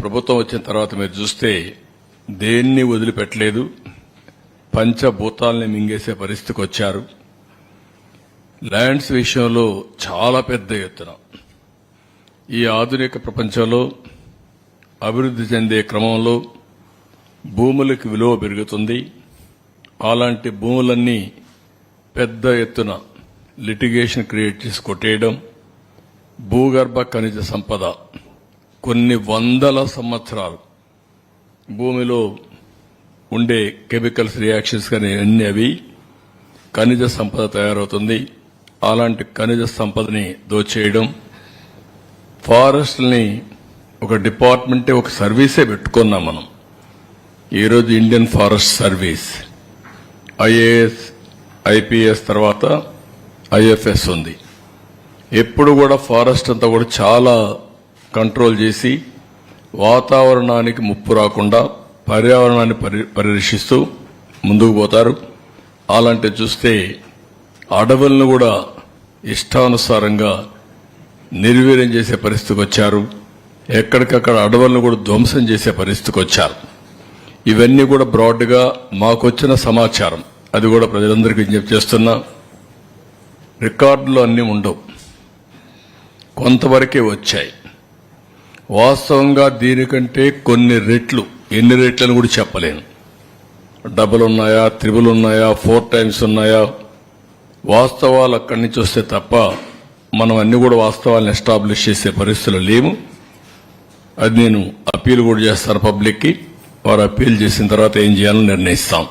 ప్రభుత్వం వచ్చిన తర్వాత మీరు చూస్తే దేన్ని వదిలిపెట్టలేదు. పంచభూతాల్ని మింగేసే పరిస్థితికి వచ్చారు. ల్యాండ్స్ విషయంలో చాలా పెద్ద ఎత్తున. ఈ ఆధునిక ప్రపంచంలో అభివృద్ధి చెందే క్రమంలో భూములకు విలువ పెరుగుతుంది. అలాంటి భూములన్నీ పెద్ద ఎత్తున లిటిగేషన్ క్రియేట్ చేసి కొట్టేయడం భూగర్భ ఖనిజ సంపద కొన్ని వందల సంవత్సరాలు భూమిలో ఉండే కెమికల్స్ రియాక్షన్స్ కానీ అన్ని అవి ఖనిజ సంపద తయారవుతుంది. అలాంటి ఖనిజ సంపదని దోచేయడం ఫారెస్ట్ని ఒక డిపార్ట్మెంటే ఒక సర్వీసే పెట్టుకున్నాం మనం. ఈరోజు Indian forest service IAS IPS తర్వాత ఐఎఫ్ఎస్ ఉంది. ఎప్పుడు కూడా ఫారెస్ట్ అంతా కూడా చాలా కంట్రోల్ చేసి వాతావరణానికి ముప్పు రాకుండా పర్యావరణాన్ని పరి పరిరక్షిస్తూ ముందుకు పోతారు. అలాంటి చూస్తే అడవులను కూడా ఇష్టానుసారంగా నిర్వీర్యం చేసే పరిస్థితికి వచ్చారు. ఎక్కడికక్కడ అడవులను కూడా ధ్వంసం చేసే పరిస్థితికి వచ్చారు. ఇవన్నీ కూడా బ్రాడ్గా మాకొచ్చిన సమాచారం. అది కూడా ప్రజలందరికీ విజ్ఞప్తి చేస్తున్నా. రికార్డులు అన్నీ ఉండవు. కొంతవరకే వచ్చాయి. వాస్తవంగా దీనికంటే కొన్ని రెట్లు ఎన్ని రెట్లని కూడా చెప్పలేను. డబుల్ ఉన్నాయా త్రిబుల్ ఉన్నాయా ఫోర్ టైమ్స్ ఉన్నాయా? వాస్తవాలు అక్కడి నుంచి వస్తే తప్ప మనం అన్ని కూడా వాస్తవాలను ఎస్టాబ్లిష్ చేసే పరిస్థితులు లేము అది నేను అప్పీల్ కూడా చేస్తాను పబ్లిక్కి. వారు అప్పీల్ చేసిన తర్వాత ఏం చేయాలో నిర్ణయిస్తాం.